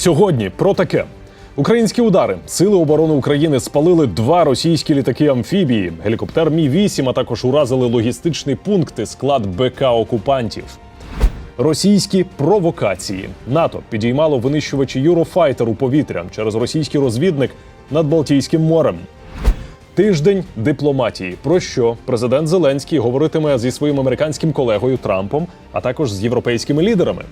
Сьогодні про таке. Українські удари сили оборони України спалили два російські літаки амфібії, гелікоптер Мі 8 а також уразили логістичний пункт і склад БК окупантів. Російські провокації НАТО підіймало винищувачі Юрофайтер у повітря через російський розвідник над Балтійським морем. Тиждень дипломатії. Про що президент Зеленський говоритиме зі своїм американським колегою Трампом, а також з європейськими лідерами.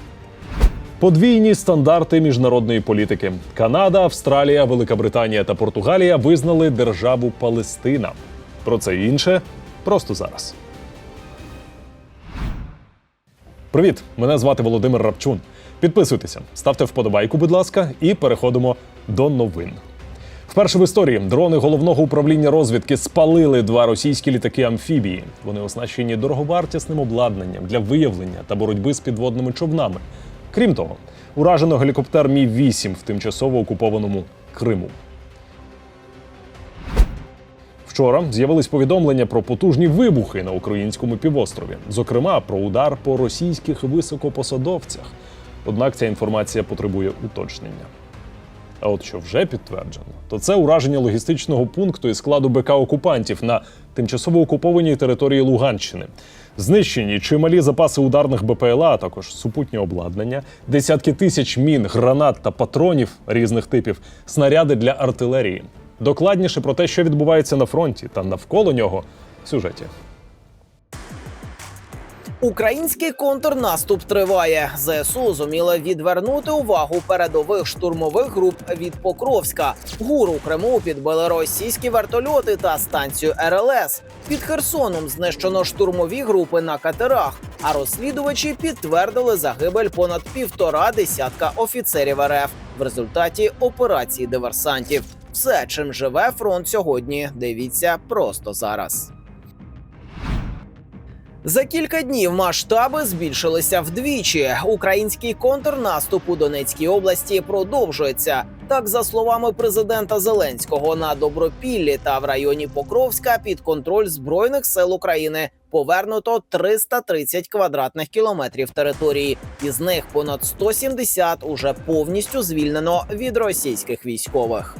Подвійні стандарти міжнародної політики. Канада, Австралія, Велика Британія та Португалія визнали державу Палестина. Про це і інше просто зараз. Привіт! Мене звати Володимир Рапчун. Підписуйтеся, ставте вподобайку, будь ласка, і переходимо до новин. Вперше в історії дрони головного управління розвідки спалили два російські літаки амфібії. Вони оснащені дороговартісним обладнанням для виявлення та боротьби з підводними човнами. Крім того, уражено гелікоптер Мі 8 в тимчасово окупованому Криму. Вчора з'явились повідомлення про потужні вибухи на українському півострові, зокрема про удар по російських високопосадовцях. Однак ця інформація потребує уточнення. А от що вже підтверджено, то це ураження логістичного пункту і складу БК окупантів на тимчасово окупованій території Луганщини. Знищені чималі запаси ударних БПЛА, а також супутнє обладнання, десятки тисяч мін, гранат та патронів різних типів, снаряди для артилерії. Докладніше про те, що відбувається на фронті та навколо нього в сюжеті. Український контрнаступ триває. ЗСУ зуміли відвернути увагу передових штурмових груп від Покровська. Гуру у Криму підбили російські вертольоти та станцію РЛС. Під Херсоном знищено штурмові групи на катерах. А розслідувачі підтвердили загибель понад півтора десятка офіцерів РФ в результаті операції диверсантів. Все, чим живе фронт сьогодні, дивіться просто зараз. За кілька днів масштаби збільшилися вдвічі. Український контрнаступ у Донецькій області продовжується. Так, за словами президента Зеленського, на Добропіллі та в районі Покровська під контроль збройних сил України повернуто 330 квадратних кілометрів території. Із них понад 170 уже повністю звільнено від російських військових.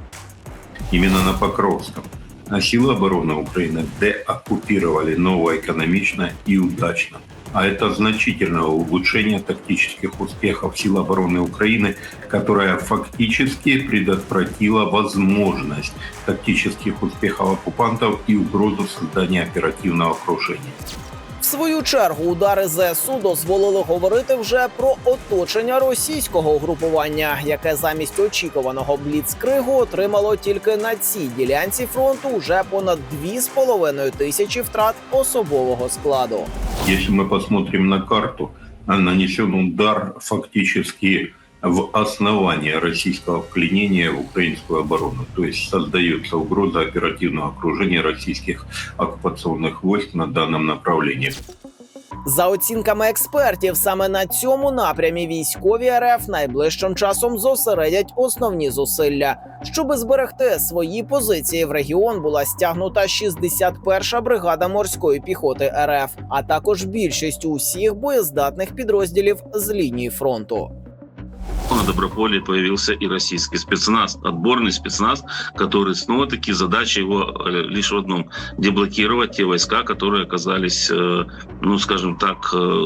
именно на Покровском. А силы обороны Украины деоккупировали новоэкономично и удачно. А это значительное улучшение тактических успехов сил обороны Украины, которая фактически предотвратила возможность тактических успехов оккупантов и угрозу создания оперативного окружения. Свою чергу удари ЗСУ дозволили говорити вже про оточення російського угрупування, яке замість очікуваного бліцкригу отримало тільки на цій ділянці фронту вже понад 2,5 тисячі втрат особового складу. Якщо ми посмотрим на карту, нанесен удар фактически в основание российского вклинения в украинскую оборону. То есть создается угроза оперативного окружения российских оккупационных войск на данном направлении. За оцінками експертів, саме на цьому напрямі військові РФ найближчим часом зосередять основні зусилля. Щоби зберегти свої позиції, в регіон була стягнута 61-ша бригада морської піхоти РФ, а також більшість усіх боєздатних підрозділів з лінії фронту. на Доброполе появился и российский спецназ, отборный спецназ, который снова-таки задача его э, лишь в одном – деблокировать те войска, которые оказались, э, ну, скажем так, э,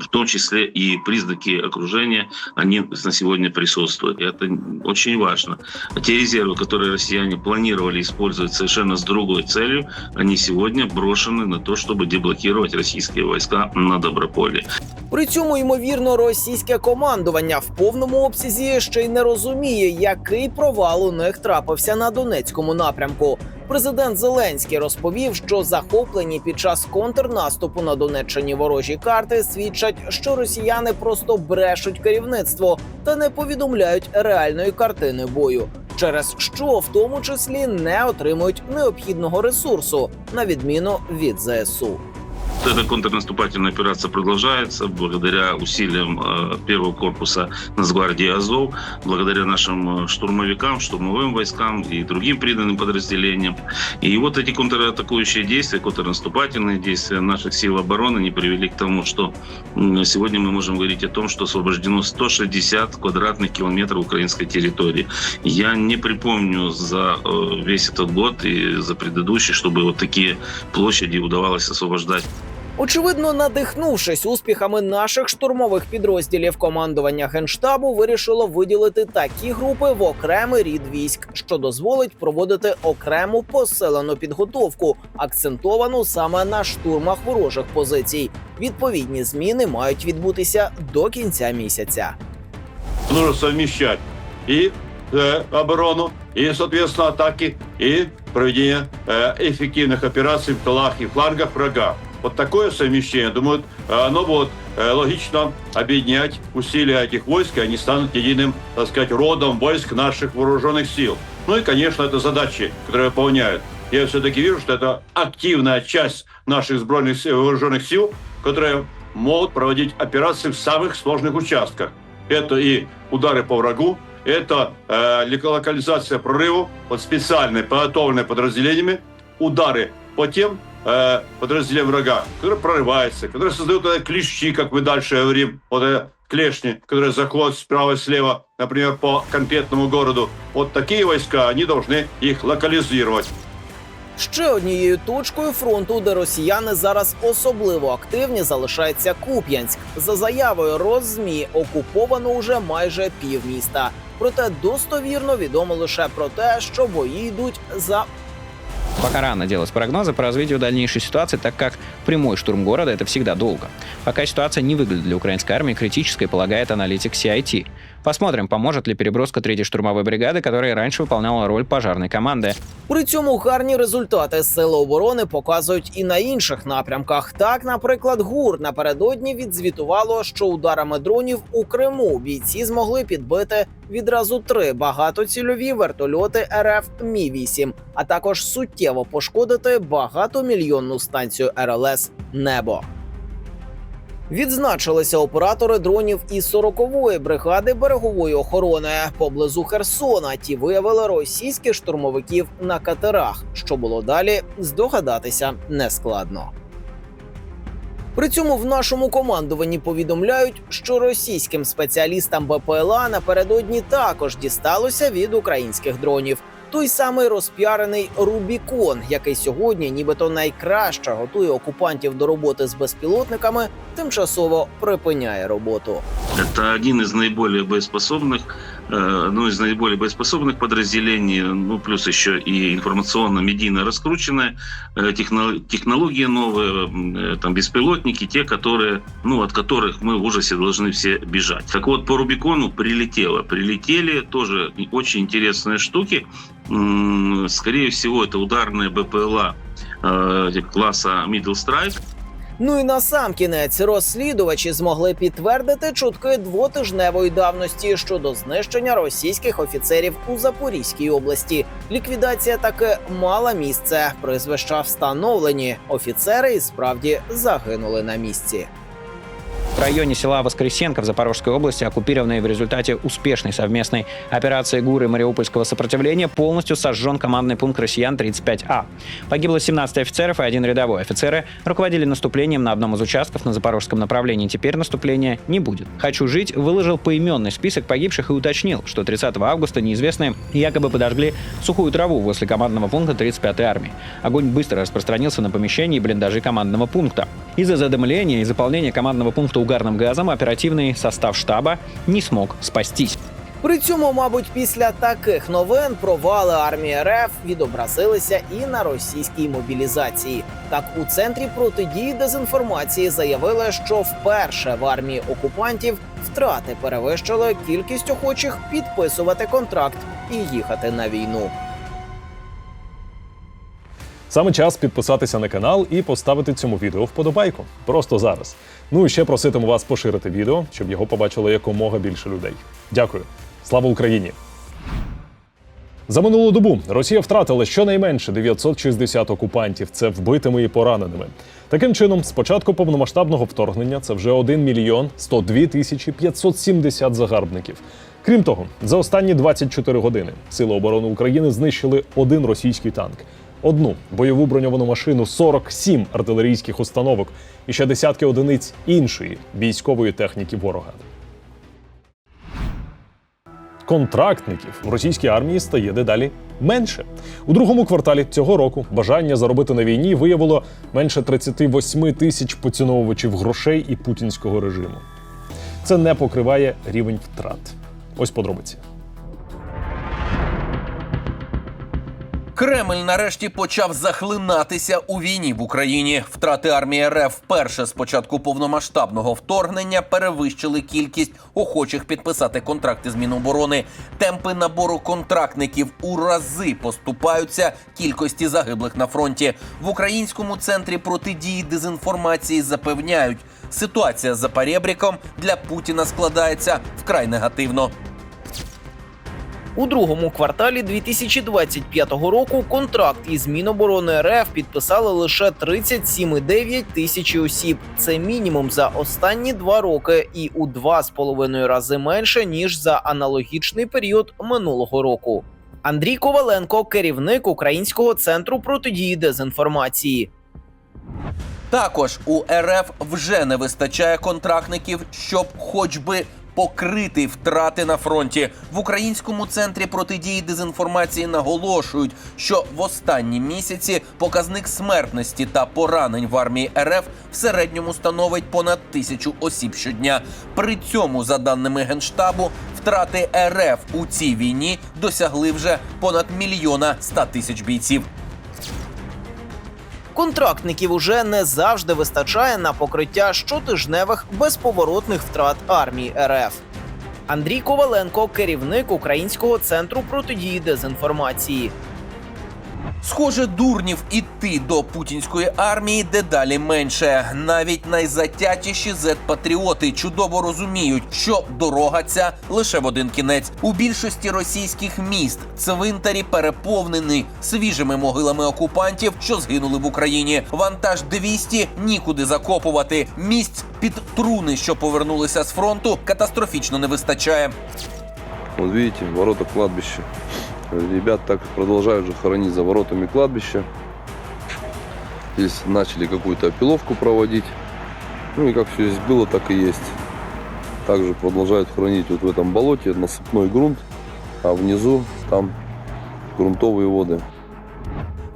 в том числе и признаки окружения, они на сегодня присутствуют. И это очень важно. Те резервы, которые россияне планировали использовать совершенно с другой целью, они сегодня брошены на то, чтобы деблокировать российские войска на Доброполе. При цьому, ймовірно, російське командування в повному обсязі ще й не розуміє, який провал у них трапився на Донецькому напрямку. Президент Зеленський розповів, що захоплені під час контрнаступу на Донеччині ворожі карти свідчать, що росіяни просто брешуть керівництво та не повідомляють реальної картини бою, через що в тому числі не отримують необхідного ресурсу, на відміну від ЗСУ. Эта контрнаступательная операция продолжается благодаря усилиям э, первого корпуса Нацгвардии Азов, благодаря нашим э, штурмовикам, штурмовым войскам и другим приданным подразделениям. И вот эти контратакующие действия, контрнаступательные действия наших сил обороны не привели к тому, что сегодня мы можем говорить о том, что освобождено 160 квадратных километров украинской территории. Я не припомню за э, весь этот год и за предыдущий, чтобы вот такие площади удавалось освобождать. Очевидно, надихнувшись успіхами наших штурмових підрозділів, командування генштабу вирішило виділити такі групи в окремий рід військ, що дозволить проводити окрему посилену підготовку, акцентовану саме на штурмах ворожих позицій. Відповідні зміни мають відбутися до кінця місяця. нужно совмещать и э, оборону, и, соответственно, атаки, и проведение э, эффективных операций в тылах и флангах врага. Вот такое совмещение, думаю, оно будет э, логично объединять усилия этих войск, и они станут единым, так сказать, родом войск наших вооруженных сил. Ну и, конечно, это задачи, которые выполняют. Я все-таки вижу, что это активная часть наших сбройных сил, вооруженных сил, которые могут проводить операции в самых сложных участках. Это и удары по врагу, это э, локализация прорывов под специальные подготовленные подразделениями, удары по тем э, подразделениям врага, которые прорываются, которые создают э, клещи, как мы дальше говорим, вот э, клешни, которые заходят справа и слева, например, по конкретному городу. Вот такие войска, они должны их локализировать. Ще однією точкою фронту, де росіяни зараз особливо активні, залишається Куп'янськ. За заявою Роззмі окуповано уже майже півміста. Проте достовірно відомо лише про те, що бої йдуть за Пока рано делать прогнозы по развитию дальнейшей ситуации, так как прямой штурм города — это всегда долго. Пока ситуация не выглядит для украинской армии критической, полагает аналитик CIT. Посмотрим, поможет ли переброска третьей штурмовой бригады, которая раньше выполняла роль пожарной команды. При цьому гарні результати сили оборони показують і на інших напрямках. Так, наприклад, ГУР напередодні відзвітувало, що ударами дронів у Криму бійці змогли підбити відразу три багатоцільові вертольоти РФ Мі 8 а також суттєво пошкодити багатомільйонну станцію РЛС Небо. Відзначилися оператори дронів із 40-ї бригади берегової охорони поблизу Херсона. Ті виявили російських штурмовиків на катерах. Що було далі, здогадатися нескладно. При цьому в нашому командуванні повідомляють, що російським спеціалістам БПЛА напередодні також дісталося від українських дронів. Той самий розпіарений Рубікон, який сьогодні, нібито найкраще готує окупантів до роботи з безпілотниками, тимчасово припиняє роботу. Це один із найбільш боеспособных, одно из наиболее боеспособных подразделений, ну плюс еще и информационно-медийно раскрученная э, техно- технологии новые, э, там беспилотники, те, которые, ну от которых мы в ужасе должны все бежать. Так вот, по Рубикону прилетело, прилетели тоже очень интересные штуки. Скорее всего, это ударные БПЛА класса Middle Strike, Ну і на сам кінець розслідувачі змогли підтвердити чутки двотижневої давності щодо знищення російських офіцерів у Запорізькій області. Ліквідація таки мала місце. Призвища встановлені. Офіцери і справді загинули на місці. Районе села Воскресенко в Запорожской области, оккупированной в результате успешной совместной операции ГУР и Мариупольского сопротивления, полностью сожжен командный пункт россиян 35А. Погибло 17 офицеров и один рядовой. Офицеры руководили наступлением на одном из участков на запорожском направлении. Теперь наступления не будет. «Хочу жить» выложил поименный список погибших и уточнил, что 30 августа неизвестные якобы подожгли сухую траву возле командного пункта 35-й армии. Огонь быстро распространился на помещение и блиндажи командного пункта. Из-за задымления и заполнения командного пункта угарным газом оперативный состав штаба не смог спастись. При цьому, мабуть, після таких новин провали армії РФ відобразилися і на російській мобілізації. Так, у центрі протидії дезінформації заявили, що вперше в армії окупантів втрати перевищили кількість охочих підписувати контракт і їхати на війну. Саме час підписатися на канал і поставити цьому відео вподобайку. Просто зараз. Ну і ще проситиму вас поширити відео, щоб його побачило якомога більше людей. Дякую. Слава Україні! За минулу добу Росія втратила щонайменше 960 окупантів. Це вбитими і пораненими. Таким чином, з початку повномасштабного вторгнення це вже 1 мільйон 102 тисячі 570 загарбників. Крім того, за останні 24 години Сили оборони України знищили один російський танк, одну бойову броньовану машину, 47 артилерійських установок і ще десятки одиниць іншої військової техніки ворога. Контрактників в російській армії стає дедалі менше. У другому кварталі цього року бажання заробити на війні виявило менше 38 тисяч поціновувачів грошей і путінського режиму. Це не покриває рівень втрат. Ось подробиці. Кремль нарешті почав захлинатися у війні в Україні. Втрати армії РФ вперше з початку повномасштабного вторгнення перевищили кількість охочих підписати контракти з Міноборони. Темпи набору контрактників у рази поступаються кількості загиблих на фронті. В українському центрі протидії дезінформації запевняють, ситуація за перебріком для Путіна складається вкрай негативно. У другому кварталі 2025 року контракт із Міноборони РФ підписали лише 37,9 тисячі осіб. Це мінімум за останні два роки і у два з половиною рази менше ніж за аналогічний період минулого року. Андрій Коваленко, керівник Українського центру протидії дезінформації. Також у РФ вже не вистачає контрактників, щоб хоч би покрити втрати на фронті. В українському центрі протидії дезінформації наголошують, що в останні місяці показник смертності та поранень в армії РФ в середньому становить понад тисячу осіб щодня. При цьому, за даними генштабу, втрати РФ у цій війні досягли вже понад мільйона ста тисяч бійців. Контрактників уже не завжди вистачає на покриття щотижневих безповоротних втрат армії РФ. Андрій Коваленко, керівник Українського центру протидії дезінформації. Схоже, дурнів іти до путінської армії дедалі менше. Навіть найзатятіші зет-патріоти чудово розуміють, що дорога ця лише в один кінець. У більшості російських міст цвинтарі переповнені свіжими могилами окупантів, що згинули в Україні. Вантаж 200 нікуди закопувати. Місць під труни, що повернулися з фронту, катастрофічно не вистачає. Вот видите, ворота кладбища. Ребят так продолжают же хоронить за воротами кладбища. Здесь начали какую-то опиловку проводить. Ну и как все здесь было, так и есть. Также продолжают хранить вот в этом болоте насыпной грунт, а внизу там грунтовые воды.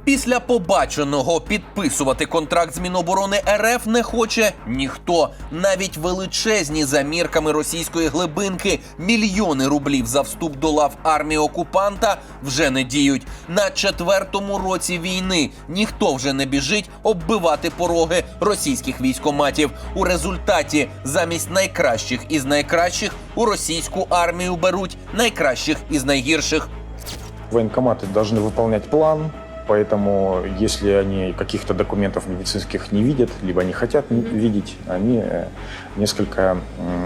Після побаченого підписувати контракт з Міноборони РФ не хоче ніхто. Навіть величезні за мірками російської глибинки мільйони рублів за вступ до лав армії окупанта вже не діють. На четвертому році війни ніхто вже не біжить оббивати пороги російських військоматів. У результаті замість найкращих із найкращих у російську армію беруть найкращих із найгірших. Военкоматы должны выполнять план, поэтому если они каких-то документов медицинских не видят, либо не хотят н- видеть, они э, несколько м,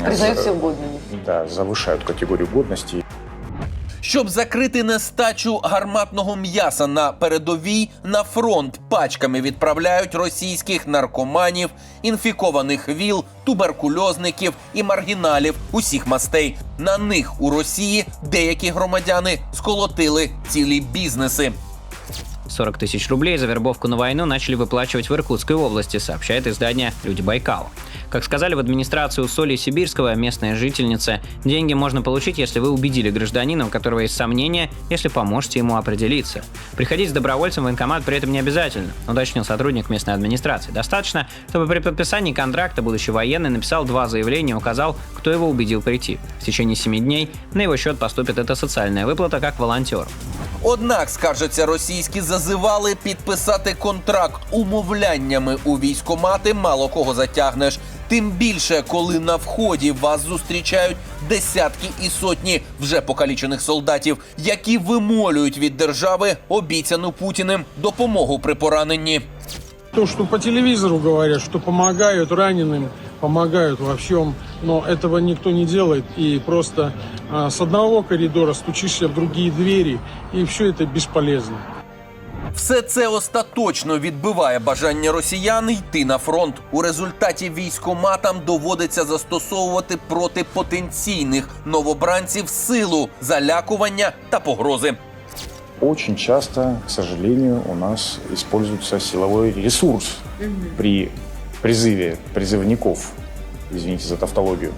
Признают за- всех годными. да, завышают категорию годности Щоб закрити нестачу гарматного м'яса на передовій, на фронт пачками відправляють російських наркоманів, інфікованих віл, туберкульозників і маргіналів усіх мастей. На них у Росії деякі громадяни сколотили цілі бізнеси. 40 тысяч рублей за вербовку на войну начали выплачивать в Иркутской области, сообщает издание «Люди Байкала». Как сказали в администрации Усолья Сибирского, местная жительница, деньги можно получить, если вы убедили гражданина, у которого есть сомнения, если поможете ему определиться. Приходить с добровольцем в военкомат при этом не обязательно, уточнил сотрудник местной администрации. Достаточно, чтобы при подписании контракта будущий военный написал два заявления и указал, кто его убедил прийти. В течение 7 дней на его счет поступит эта социальная выплата как волонтер. Однак, скаржаться російські зазивали підписати контракт умовляннями у військомати мало кого затягнеш. Тим більше, коли на вході вас зустрічають десятки і сотні вже покалічених солдатів, які вимолюють від держави обіцяну путіним допомогу при пораненні. То, что по телевизору говорят, что помогают раненым, помогают во всем, но этого никто не делает. И просто а, с одного коридора стучишься в другие двери, и все это бесполезно. Все це остаточно відбиває бажання росіян йти на фронт. У результаті військоматам доводиться застосовувати проти потенційних новобранців силу, залякування та погрози. Очень часто, к сожалению, у нас используется силовой ресурс при призыве призывников. Извините за тавтологию.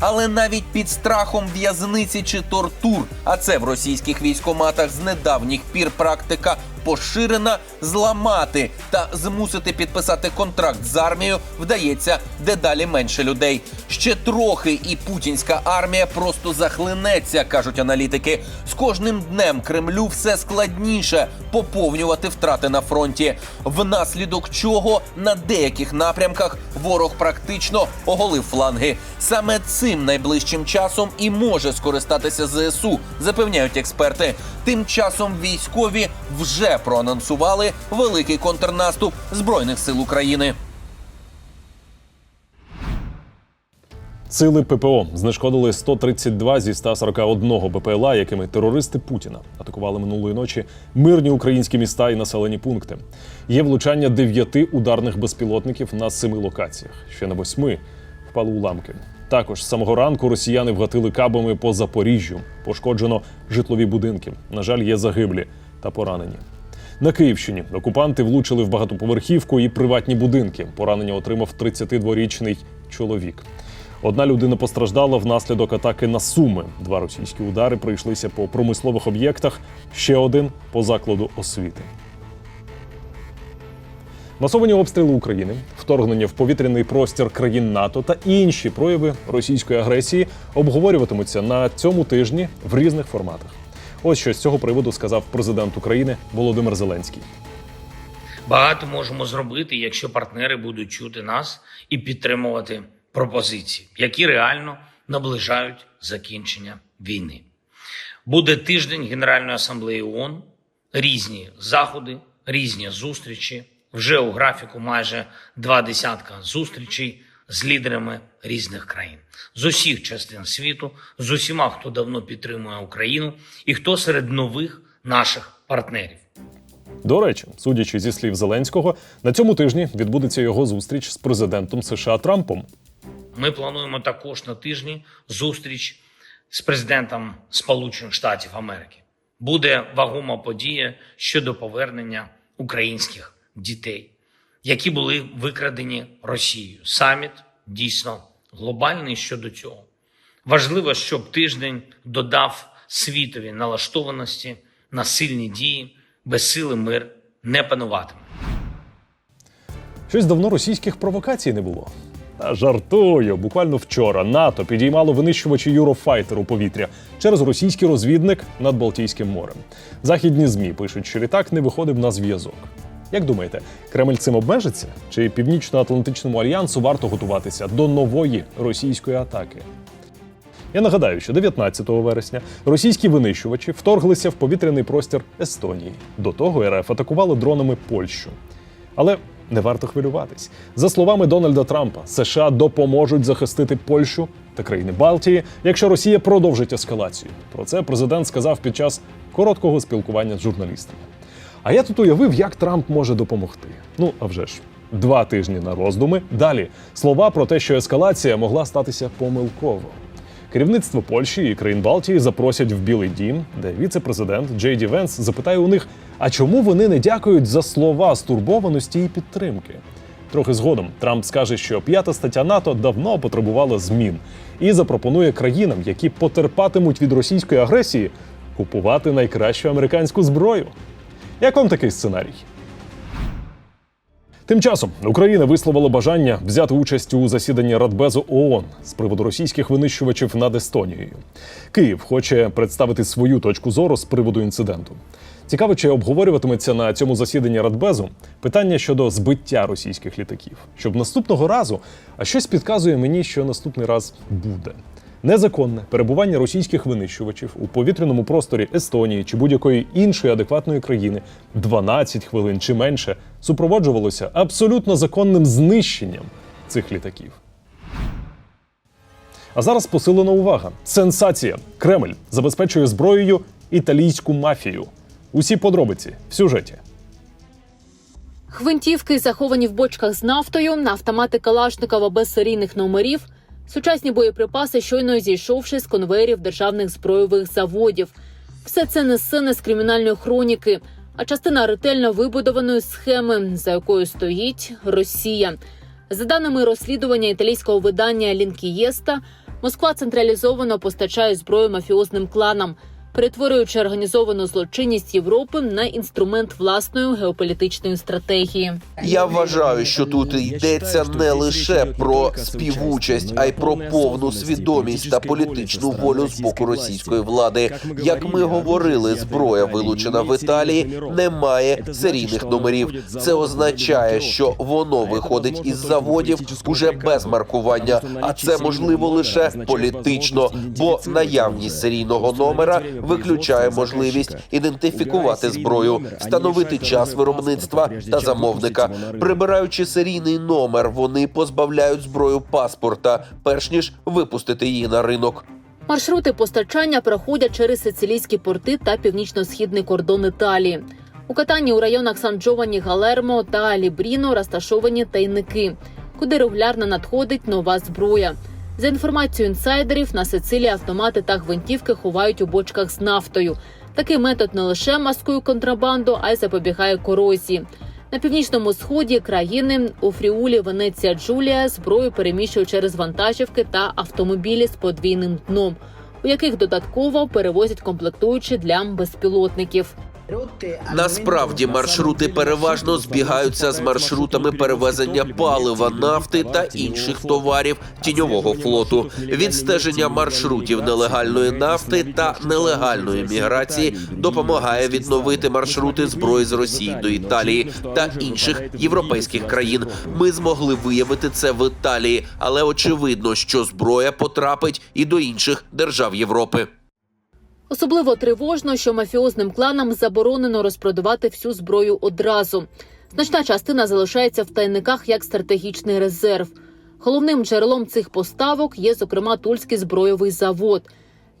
Але навіть під страхом в'язниці чи тортур, а це в російських військоматах з недавніх пір практика поширена, зламати та змусити підписати контракт з армією вдається дедалі менше людей. Ще трохи, і путінська армія просто захлинеться, кажуть аналітики. З кожним днем Кремлю все складніше поповнювати втрати на фронті, внаслідок чого на деяких напрямках ворог практично оголив фланги. Саме цим найближчим часом і може скористатися ЗСУ, запевняють експерти. Тим часом військові вже проанонсували великий контрнаступ збройних сил України. Сили ППО знешкодили 132 зі 141 БПЛА, якими терористи Путіна атакували минулої ночі мирні українські міста і населені пункти. Є влучання дев'яти ударних безпілотників на семи локаціях. Ще на восьми впали уламки. Також з самого ранку росіяни вгатили кабами по Запоріжжю. Пошкоджено житлові будинки. На жаль, є загиблі та поранені. На Київщині окупанти влучили в багатоповерхівку і приватні будинки. Поранення отримав 32-річний чоловік. Одна людина постраждала внаслідок атаки на Суми. Два російські удари прийшлися по промислових об'єктах, ще один по закладу освіти. Масовані обстріли України, вторгнення в повітряний простір країн НАТО та інші прояви російської агресії обговорюватимуться на цьому тижні в різних форматах. Ось що з цього приводу сказав президент України Володимир Зеленський. Багато можемо зробити, якщо партнери будуть чути нас і підтримувати пропозиції, які реально наближають закінчення війни. Буде тиждень Генеральної асамблеї ООН, різні заходи, різні зустрічі. Вже у графіку майже два десятка зустрічей з лідерами різних країн з усіх частин світу, з усіма, хто давно підтримує Україну, і хто серед нових наших партнерів. До речі, судячи зі слів Зеленського, на цьому тижні відбудеться його зустріч з президентом США Трампом. Ми плануємо також на тижні зустріч з президентом Сполучених Штатів Америки. Буде вагома подія щодо повернення українських дітей, які були викрадені Росією. Саміт дійсно глобальний щодо цього. Важливо, щоб тиждень додав світові налаштованості на сильні дії, без сили мир не пануватиме. Щось давно російських провокацій не було. Та жартую, буквально вчора НАТО підіймало винищувачі Eurofighter у повітря через російський розвідник над Балтійським морем. Західні змі пишуть, що літак не виходив на зв'язок. Як думаєте, Кремль цим обмежиться? Чи Північно-Атлантичному альянсу варто готуватися до нової російської атаки? Я нагадаю, що 19 вересня російські винищувачі вторглися в повітряний простір Естонії. До того РФ атакували дронами Польщу. Але не варто хвилюватись. За словами Дональда Трампа, США допоможуть захистити Польщу та країни Балтії, якщо Росія продовжить ескалацію. Про це президент сказав під час короткого спілкування з журналістами. А я тут уявив, як Трамп може допомогти. Ну а вже ж. Два тижні на роздуми. Далі слова про те, що ескалація могла статися помилково. Керівництво Польщі і країн Балтії запросять в Білий Дім, де віце-президент Джей Ді Венс запитає у них, а чому вони не дякують за слова стурбованості і підтримки. Трохи згодом Трамп скаже, що п'ята стаття НАТО давно потребувала змін і запропонує країнам, які потерпатимуть від російської агресії, купувати найкращу американську зброю. Як вам такий сценарій? Тим часом Україна висловила бажання взяти участь у засіданні Радбезу ООН з приводу російських винищувачів над Естонією. Київ хоче представити свою точку зору з приводу інциденту. Цікаво, чи обговорюватиметься на цьому засіданні Радбезу питання щодо збиття російських літаків. Щоб наступного разу, а щось підказує мені, що наступний раз буде. Незаконне перебування російських винищувачів у повітряному просторі Естонії чи будь-якої іншої адекватної країни 12 хвилин чи менше супроводжувалося абсолютно законним знищенням цих літаків. А зараз посилена увага. Сенсація. Кремль забезпечує зброєю італійську мафію. Усі подробиці в сюжеті. Гвинтівки, заховані в бочках з нафтою, автомати Калашникова без серійних номерів, сучасні боєприпаси, щойно зійшовши з конвейерів державних збройових заводів. Все це не сцени з кримінальної хроніки, а частина ретельно вибудованої схеми, за якою стоїть Росія. За даними розслідування італійського видання Лінкієста, Москва централізовано постачає зброю мафіозним кланам, перетворюючи організовану злочинність Європи на інструмент власної геополітичної стратегії. Я вважаю, що тут йдеться не лише про співучасть, а й про повну свідомість та політичну волю з боку російської влади. Як ми говорили, зброя, вилучена в Італії, не має серійних номерів. Це означає, що воно виходить із заводів уже без маркування. А це можливо лише політично, бо наявність серійного номера виключає можливість ідентифікувати зброю, встановити час виробництва та замовника. Прибираючи серійний номер, вони позбавляють зброю паспорта, перш ніж випустити її на ринок. Маршрути постачання проходять через сицилійські порти та північно-східний кордон Італії. У Катані у районах Сан-Джовані, Галермо та Лібріно розташовані тайники, куди регулярно надходить нова зброя. За інформацією інсайдерів, на Сицилії автомати та гвинтівки ховають у бочках з нафтою. Такий метод не лише маскує контрабанду, а й запобігає корозії. На північному сході країни у Фріулі, Венеція, Джулія зброю переміщують через вантажівки та автомобілі з подвійним дном, у яких додатково перевозять комплектуючі для безпілотників. Насправді маршрути переважно збігаються з маршрутами перевезення палива, нафти та інших товарів тіньового флоту. Відстеження маршрутів нелегальної нафти та нелегальної міграції допомагає відновити маршрути зброї з Росії до Італії та інших європейських країн. Ми змогли виявити це в Італії, але очевидно, що зброя потрапить і до інших держав Європи. Особливо тривожно, що мафіозним кланам заборонено розпродавати всю зброю одразу. Значна частина залишається в тайниках як стратегічний резерв. Головним джерелом цих поставок є, зокрема, Тульський збройовий завод.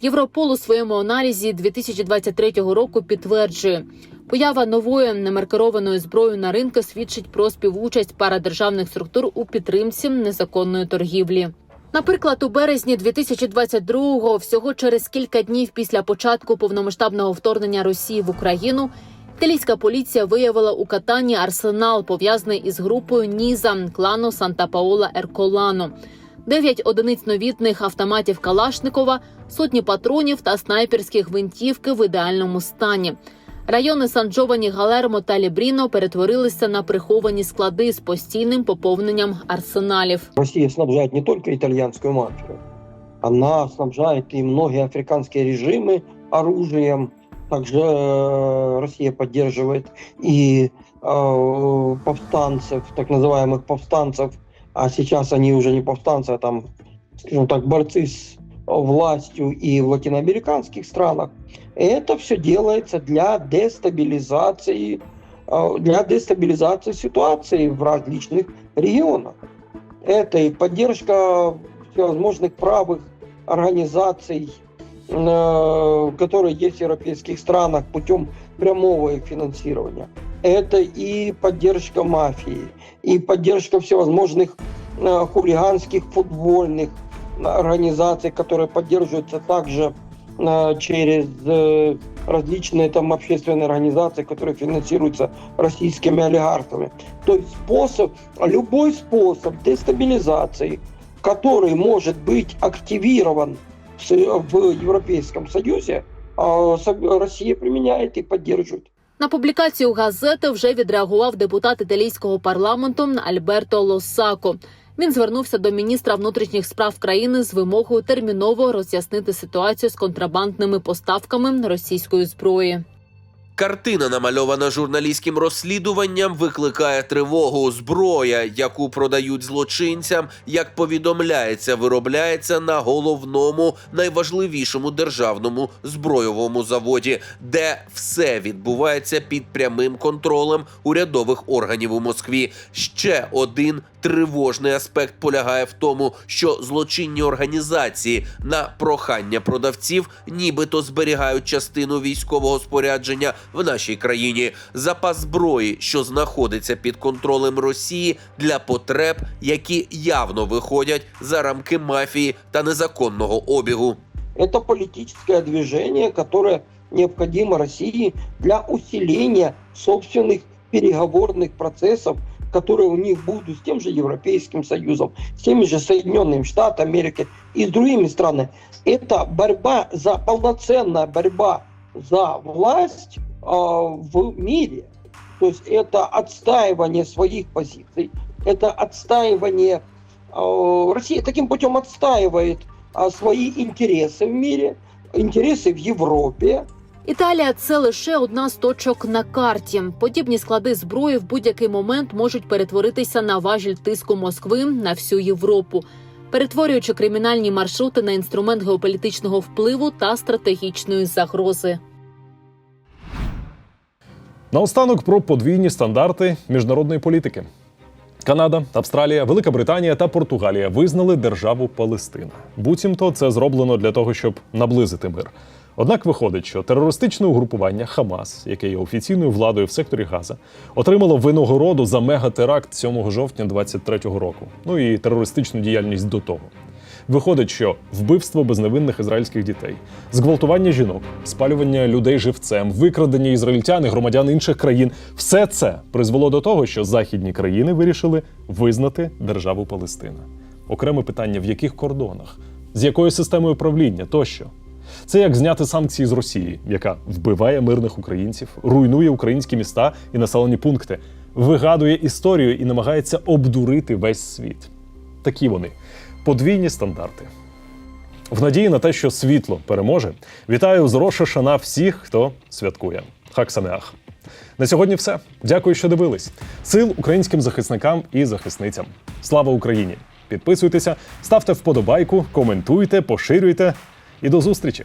Європол у своєму аналізі 2023 року підтверджує, поява нової немаркерованої зброї на ринку свідчить про співучасть парадержавних структур у підтримці незаконної торгівлі. Наприклад, у березні 2022-го, всього через кілька днів після початку повномасштабного вторгнення Росії в Україну, італійська поліція виявила у Катані арсенал, пов'язаний із групою Ніза клану Санта Паола Ерколано. Дев'ять одиниць новітних автоматів Калашникова, сотні патронів та снайперські гвинтівки в ідеальному стані. Райони Сан-Джовані, Галермо та Лібріно перетворилися на приховані склади з постійним поповненням арсеналів. Россия снабжает не только итальянскую мафию, она снабжает и многие африканские режимы оружием. Также э, Россия поддерживает и э, повстанцев, так называемых повстанцев, а сейчас они уже не повстанцы, а там, скажем так, борцы с властью и в латиноамериканских странах. Это все делается для дестабилизации, э, для дестабилизации ситуации в различных регионах. Это и поддержка всевозможных правых организаций, э, которые есть в европейских странах путем прямого их финансирования. Это и поддержка мафии, и поддержка всевозможных э, хулиганских футбольных организаций, которые поддерживаются также через э, различные там общественные организации, которые финансируются российскими олигархами. То есть способ, любой способ дестабилизации, который может быть активирован в Со- в Европейском Союзе, а, со- Россия применяет и поддерживает. На публікацію газети вже відреагував депутат італійського парламенту Альберто Лосако. Він звернувся до міністра внутрішніх справ країни з вимогою терміново роз'яснити ситуацію з контрабандними поставками російської зброї. Картина, намальована журналістським розслідуванням, викликає тривогу. Зброя, яку продають злочинцям, як повідомляється, виробляється на головному найважливішому державному збройовому заводі, де все відбувається під прямим контролем урядових органів у Москві. Ще один тривожний аспект полягає в тому, що злочинні організації на прохання продавців нібито зберігають частину військового спорядження в нашій країні, запас зброї, що знаходиться під контролем Росії для потреб, які явно виходять за рамки мафії та незаконного обігу. Это политическое движение, которое необходимо России для усиления собственных переговорных процессов, которые у них будут с тем же Европейским Союзом, с теми же Соединенными Штатами Америки и с другими странами. Это борьба за полноценная борьба за власть э, в мире. То есть это отстаивание своих позиций, это отстаивание э, Россия таким путем отстаивает а, свої інтереси в мірі, інтереси в Європі. Італія це лише одна з точок на карті. Подібні склади зброї в будь-який момент можуть перетворитися на важіль тиску Москви на всю Європу, перетворюючи кримінальні маршрути на інструмент геополітичного впливу та стратегічної загрози. Наостанок про подвійні стандарти міжнародної політики. Канада, Австралія, Велика Британія та Португалія визнали державу Палестина. Буцімто це зроблено для того, щоб наблизити мир. Однак виходить, що терористичне угрупування Хамас, яке є офіційною владою в секторі Газа, отримало винагороду за мегатеракт 7 жовтня 23-го року. Ну і терористичну діяльність до того. Виходить, що вбивство безневинних ізраїльських дітей, зґвалтування жінок, спалювання людей живцем, викрадення ізраїльтян і громадян інших країн все це призвело до того, що західні країни вирішили визнати державу Палестина. Окреме питання: в яких кордонах, з якою системою правління тощо. Це як зняти санкції з Росії, яка вбиває мирних українців, руйнує українські міста і населені пункти, вигадує історію і намагається обдурити весь світ. Такі вони подвійні стандарти. В надії на те, що світло переможе, вітаю з Роша Шана всіх, хто святкує. Хак Самеах. На сьогодні все. Дякую, що дивились. Сил українським захисникам і захисницям. Слава Україні! Підписуйтеся, ставте вподобайку, коментуйте, поширюйте і до зустрічі!